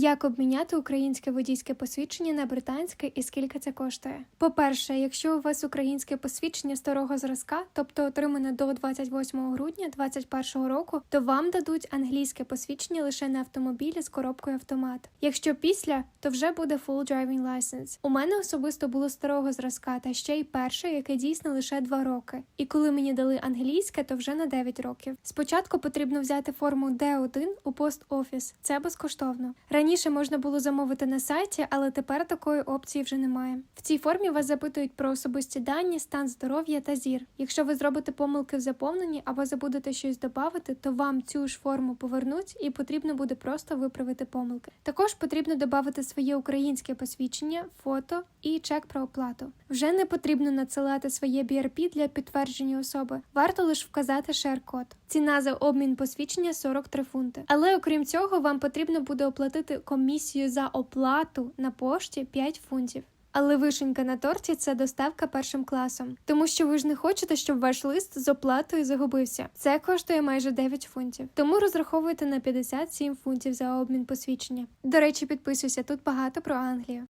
Як обміняти українське водійське посвідчення на британське і скільки це коштує? По-перше, якщо у вас українське посвідчення старого зразка, тобто отримане до 28 грудня 2021 року, то вам дадуть англійське посвідчення лише на автомобілі з коробкою автомат. Якщо після, то вже буде full driving license. У мене особисто було старого зразка, та ще й перше, яке дійсно лише 2 роки. І коли мені дали англійське, то вже на 9 років. Спочатку потрібно взяти форму D1 у пост офіс. Це безкоштовно. Раніше можна було замовити на сайті, але тепер такої опції вже немає. В цій формі вас запитують про особисті дані, стан здоров'я та зір. Якщо ви зробите помилки в заповненні або забудете щось додати, то вам цю ж форму повернуть і потрібно буде просто виправити помилки. Також потрібно додати своє українське посвідчення, фото і чек про оплату. Вже не потрібно надсилати своє BRP для підтвердження особи. Варто лише вказати шер-код. Ціна за обмін посвідчення 43 фунти. Але окрім цього, вам потрібно буде оплатити комісію за оплату на пошті 5 фунтів. Але вишенька на торті це доставка першим класом, тому що ви ж не хочете, щоб ваш лист з оплатою загубився. Це коштує майже 9 фунтів. Тому розраховуйте на 57 фунтів за обмін посвідчення. До речі, підписуйся тут багато про Англію.